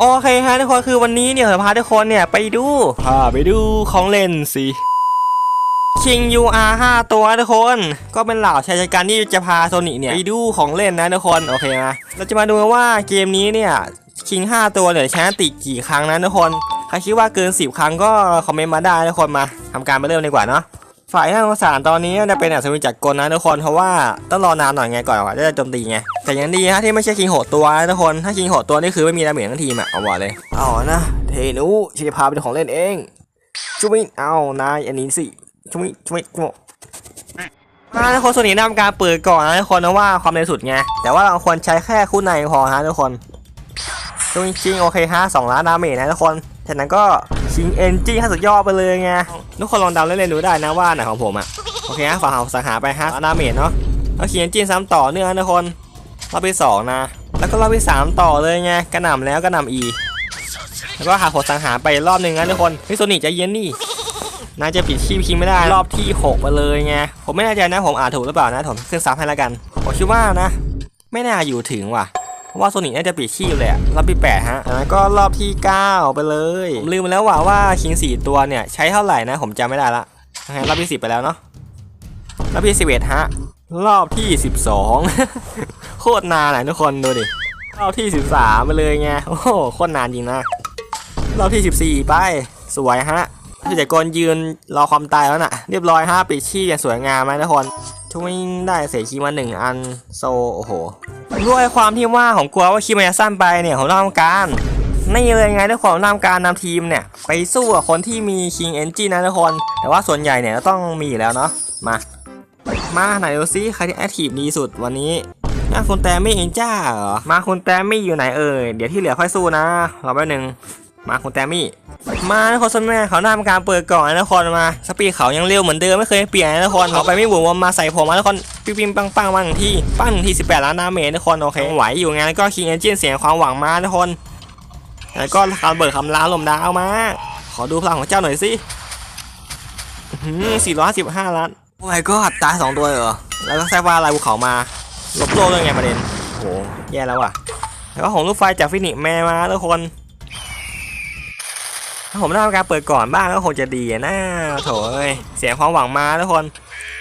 โอเคฮะทุกคนคือวันนี้เนี่ยผมพาทุกคนเนี่ยไปดูพาไปดูของเล่นสิคิง UR 5ตัวทุกคน ก็เป็นเหล่าชายชะกันที่จะพาโซนิเนี่ยไปดูของเล่นนะทุกคนโอเคไหมเราจะมาดูว่าเกมนี้เนี่ยคิง 5 ตัวเนี่ยใช้อันติกี่ครั้งนะทุกคนใครคิดว่าเกิน 10 ครั้งก็คอมเมนต์มาได้ทุกคนมาทำการไปเริ่มดีกว่าเนาะ ฝ่ายทางภาษานตอนนี้จะเป็นอัศวินจักรกลนะทุกคนเพราะว่าต้องรอนานหน่อยไงก่อนกว่าจะโจมตีไงแต่ยังดีฮะที่ไม่ใช่คิงโหดตัวนะทุกคนถ้าคิงโหดตัวนี่คือไม่มีดาเมจทั้งทีมอะเอาบอกเลยเอานะเทนูชิพาเป็นของเล่นเองชุมิเอานายอันนี้สิชุมิชุมิชุมิมาทุกคนส่วนนี้นำการเปิดก่อนนะทุกคนนะว่าความเร็วสุดไงแต่ว่าเราควรใช้แค่คู่ในพอฮะทุกคนจริงๆโอเคฮะสองล้านดาเมจนะทุกคนจากนั้นก็ ชิงเอนจิให้สุดยอดไปเลยไงทุกคนลองดาวเล่นๆดูได้นะว่าไหนของผมอะโอเคฮะฝั่งของสังหาไปฮะดาเมจเนาะแล้วเขียนจีนซ้ำต่อเนื่องนะทุกคนรอบที่สองนะ แล้วก็รอบที่สามต่อเลยไงกระหน่ำแล้วกระหน่ำอีแล้วก็หาผลสังหารไปรอบหนึ่งนะทุกคนพี่โซนิใจเย็นนี่น่าจะปิดชีพคิงไม่ได้รอบที่หกไปเลยไงผมไม่แน่ใจนะผมอ่านถูกหรือเปล่านะผมขึ้นซับให้แล้วกันผมคิดว่านะ ไม่น่าอยู่ถึงว่ะ ว่าโซนิน่าจะปิดชีพเลยอะรอบที่แปดฮะแล้วก็รอบที่เก้าไปเลยผมลืมไปแล้วว่าว่าคิงสี่ตัวเนี่ยใช้เท่าไหร่นะ ผมจำไม่ได้ละงั้นรอบที่สิบไปแล้วเนาะรอบที่11ฮะรอบที่ 12 โคตรนานเลยทุกคนดูดิรอบที่ 13 ไปเลยไงโอ้โหโคตรนานจริงนะรอบที่ 14 ไปสวยฮะพี่จักรกลยืนรอความตายแล้วน่ะ เรียบร้อยฮะปิดชีพอย่างสวยงามไหมทุกคนทุกวิ่ได้เสียคีย์มาหนึ่งอันโซโอ้โห ด้วยความที่ว่าผมกลัวว่าคีย์มันจะสั้นไปเนี่ยผมต้องการนี่เลยไงด้วยความทำการนำทีมเนี่ย ไปสู้กับคนที่มีคิงเอนจินนะทุกคน แต่ว่าส่วนใหญ่เนี่ยก็ต้องมีอยู่แล้วเนาะมา มาไหนดูซิใครที่แอคทีฟดีสุดวันนี้น่าคุณแตมมี่เองจ้าเหรอมาคุณแตมมี่อยู่ไหนเอ่ยเดี๋ยวที่เหลือค่อยสู้นะรอแป๊บนึง มาคุณแตมี่ มาทุกคนสมัยเขาหน้าทำการเปิดก่อนนะทุกคนมา สปีดเขายังเร็วเหมือนเดิมไม่เคยเปลี่ยนนะทุกคนเขาไปไม่หมุนวนมาใส่ผมมาทุกคนปิ๊งปิ๊งปังปังมาหนึ่งที่ปั้งหนึ่งที่18ล้านดาเมจทุกคนโอเคไหวอยู่ไงแล้วก็คิงเอนจินเสียงความหวังมาทุกคนแล้วก็คำเบิดคำลาลมดาวมา ขอดูพลังของเจ้าหน่อยสิสี่ร้อยสิบห้าล้านโอ้ my god ตายสองตัวเลยเหรอ แล้วก็แซกว่าลายภูเขามา ลบโลกด้วยไงประเด็นโหแย่แล้วว่ะ แล้วก็ของลูกไฟจากฟินิกแมนมาทุกคน ถ้าผมทำการเปิดก่อนบ้างก็คงจะดีนะโถยเสียความหวังมาทุกคน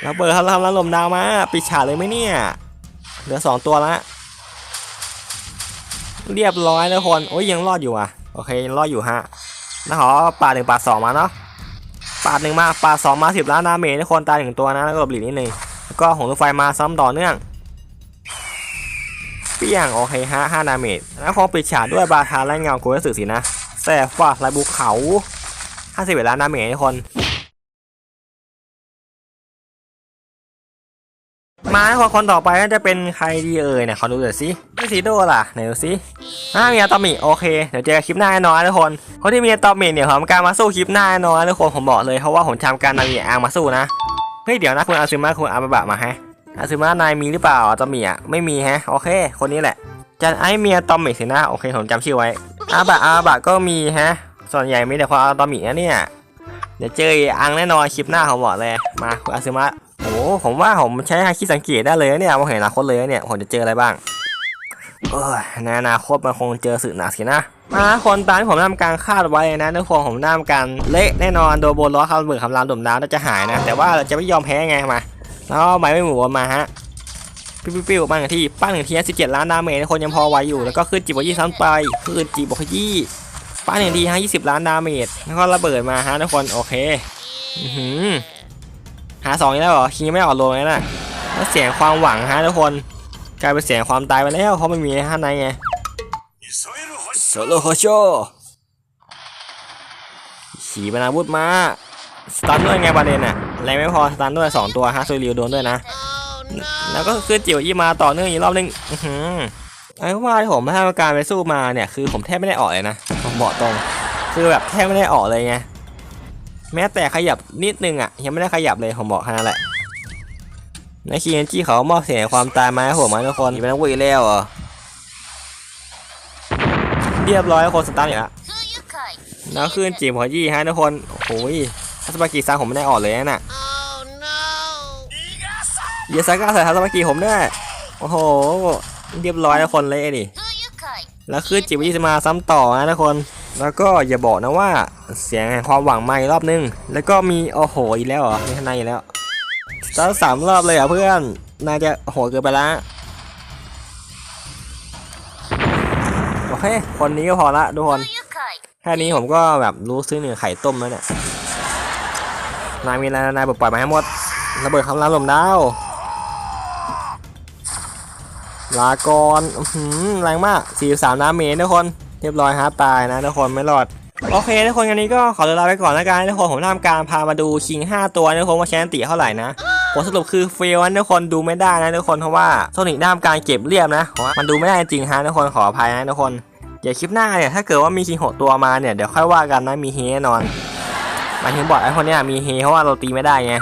แล้วเปิดทำทำแล้วลมดาวมาปิดฉากเลยไหมเนี่ย เหลือสองตัวละ เรียบร้อยทุกคน โอ้ยยังรอดอยู่อะ โอเคยังรอดอยู่ฮะนะขอปาดหนึ่งปาดสองมาเนาะปาดหนึ่งมาปาดสองมาสิบล้านดาเมจทุกคนตายหนึ่งตัวนะแล้วก็หลบหลีกนิดนึงแล้วก็หงรถไฟมาซ้ำต่อเนื่องเปี้ยงโอเคฮะห้าดาเมจแล้วพอปิดฉากด้วยบาทาและเงาโกยสึสินะ แสบฟาดลายบุกเขาห้าสิบเอ็ดล้านดาเมจทุกคน มาคนคนต่อไปก็จะเป็นใครดีเอ่ยเนี่ยขอดูหน่อยสิไม่ซีโดล่ะไหนดูสิอ่ามีอะตอมิโอเค เดี๋ยวเจอกันคลิปหน้าแน่นอนทุกคน คนที่มีอะตอมิเนี่ยผมการมาสู้คลิปหน้าแน่นอนทุกคนผมบอกเลยเพราะว่าผมทำการนำมีอาร์มาสู้นะ เฮ้ยเดี๋ยวนะคุณอาซึมะคุณอาบะบะมาฮะอาซึมะนายมีหรือเปล่าอะตอมิอะไม่มีฮะโอเค คนนี้แหละจันไอเมียตอมิสินะโอเคผมจำชื่อไว้ อาบะอาบะก็มีฮะ ส่วนใหญ่มีแต่ความอะตอมินะเนี่ย เดี๋ยวเจออังแน่นอนคลิปหน้าผมบอกเลย มาคุณอาซึมะโอ้ผมว่าผมใช้ฮาคิสังเกตได้เลยเนี่ยมองเห็นอนาคตเลยเนี่ยผมจะเจออะไรบ้างเออในอนาคตมันคงเจอสื่อหนักสินะมาคนตามผมทำการคาดไว้นะทุกคนผมทำการเละแน่นอนโดนโบนล้อคำเบิกคำรามดุ่มดาวน่าจะหายนะ แต่ว่าเราจะไม่ยอมแพ้ไงมาแล้วใบไม่หมูมาฮะ ปิ้วปิ้วปิ้วบ้างที่ปั้งหนึ่งทีสิบเจ็ดล้านดาเมจคนยังพอไหวอยู่แล้วก็ขึ้นจีบวยี่ซ้ำไปขึ้นจีบวยี่ปั้งหนึ่งทีฮะยี่สิบล้านดาเมจแล้วก็ระเบิดมาฮะทุกคนโอเคอือหือหาสองอีกแล้วเหรอคิงไม่ออกโลเลยนะแล้วเสียงความหวังฮะทุกคนกลายเป็นเสียงความตายไปแล้วเพราะไม่มีข้างในไงโซโลโคโชขี่เป็นาวุธมาสตันด้วยไงประเด็นอะแรงไม่พอสตันด้วยสองตัวฮะซูริวโดนด้วยนะ แล้วก็ขึ้นจิ๋วยี่มาต่อเนื่องอีกรอบนึงอือหือไอ้ว่าที่ผมทำการไปสู้มาเนี่ยคือผมแทบไม่ได้ออกเลยนะผมบอกตรง คือแบบแทบไม่ได้ออกเลยไงแม้แต่ขยับนิดนึงอะยังไม่ได้ขยับเลยผมบอกแค่นั้นแหละในคีเอนจีเขามอบเสียงความตายมาให้ผมมาทุกคนเป็นนักวิ่งแล้วเหรอเรียบร้อยคนสตาร์ทอีกแล้วแล้วขึ้นจีบหัวยี่ฮะทุกคนโอ้ยทัศบากิซังผมไม่ได้ออกเลยนะ่ะ เยสาก้าใส่ทัศบากิผมด้วยโอ้โห เรียบร้อยแล้วคนเละดิแล้วคือจิบวิจะมาซ้ำต่อนะทุกคน แล้วก็อย่าบอกนะว่าเสียงแห่งความหวังมาอีกรอบนึง แล้วก็มีโอ้โหอีกแล้วเหรอมีข้างในอีกแล้วสามสามรอบเลยอะเพื่อนน่าจะโหดเกินไปละโอเคคนนี้ก็พอละทุกคนแค่นี้ผมก็แบบรู้ซื้อหนึ่งไข่ต้มแล้วเนี่ยนายมีอะไรนายปล่อยมาให้หมดระเบิดคำรามลมดาว ลากรอื้อหือแรงมาก 43น้ำเมตรทุกคน เรียบร้อยฮะตายนะทุกคนไม่รอด โอเคทุกคนกันนี้ก็ขอตัวลาไปก่อนแล้วกันทุกคนผมทำการพามาดูคิง 5 ตัวทุกคนว่าแชนติเท่าไหร่นะผลสรุปคือเฟลนะทุกคนดูไม่ได้นะทุกคนเพราะว่าโซนิกด้ทำการเก็บเรียบนะเพราะมันดูไม่ได้จริงฮะทุกคนขออภัยนะทุกคนเดี๋ยวคลิปหน้าเนี่ยถ้าเกิดว่ามีคิงหกตัวมาเนี่ยเดี๋ยวค่อยว่ากันนะมีเฮแน่นอนหมายถึงบอดไอ้คนเนี้ยมีเฮเพราะว่าเราตีไม่ได้ไง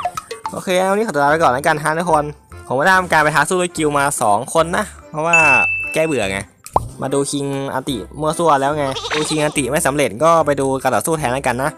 โอเควันนี้ขอตัวลาไปก่อนแล้วกันฮะทุกคน ผมก็ได้ทำการไปท้าสู้ด้วยกิลมา 2 คนนะ เพราะว่าแก้เบื่อไง มาดูคิงอติมั่วซั่วแล้วไง ดูคิงอติไม่สำเร็จก็ไปดูการต่อสู้แทนแล้วกันนะ